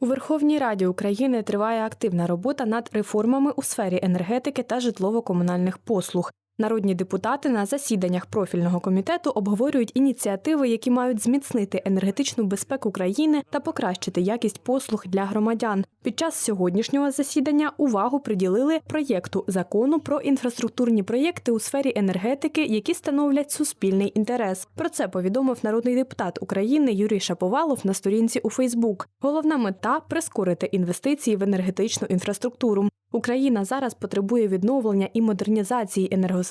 У Верховній Раді України триває активна робота над реформами у сфері енергетики та житлово-комунальних послуг. Народні депутати на засіданнях профільного комітету обговорюють ініціативи, які мають зміцнити енергетичну безпеку країни та покращити якість послуг для громадян. Під час сьогоднішнього засідання увагу приділили проєкту закону про інфраструктурні проєкти у сфері енергетики, які становлять суспільний інтерес. Про це повідомив народний депутат України Юрій Шаповалов на сторінці у Фейсбук. Головна мета прискорити інвестиції в енергетичну інфраструктуру. Україна зараз потребує відновлення і модернізації енергосистеми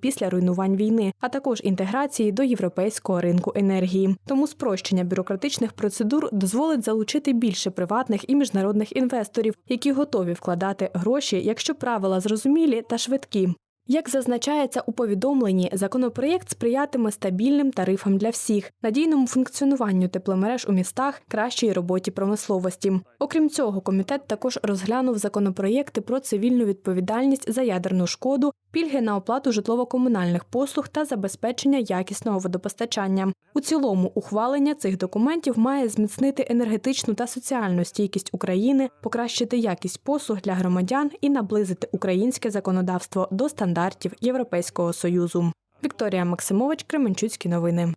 після руйнувань війни, а також інтеграції до європейського ринку енергії. Тому спрощення бюрократичних процедур дозволить залучити більше приватних і міжнародних інвесторів, які готові вкладати гроші, якщо правила зрозумілі та швидкі. Як зазначається у повідомленні, законопроєкт сприятиме стабільним тарифам для всіх, надійному функціонуванню тепломереж у містах, кращій роботі промисловості. Окрім цього, комітет також розглянув законопроєкти про цивільну відповідальність за ядерну шкоду, пільги на оплату житлово-комунальних послуг та забезпечення якісного водопостачання. У цілому, ухвалення цих документів має зміцнити енергетичну та соціальну стійкість України, покращити якість послуг для громадян і наблизити українське законодавство до стандартів Європейського союзу. Вікторія Максимович, Кременчуцькі новини.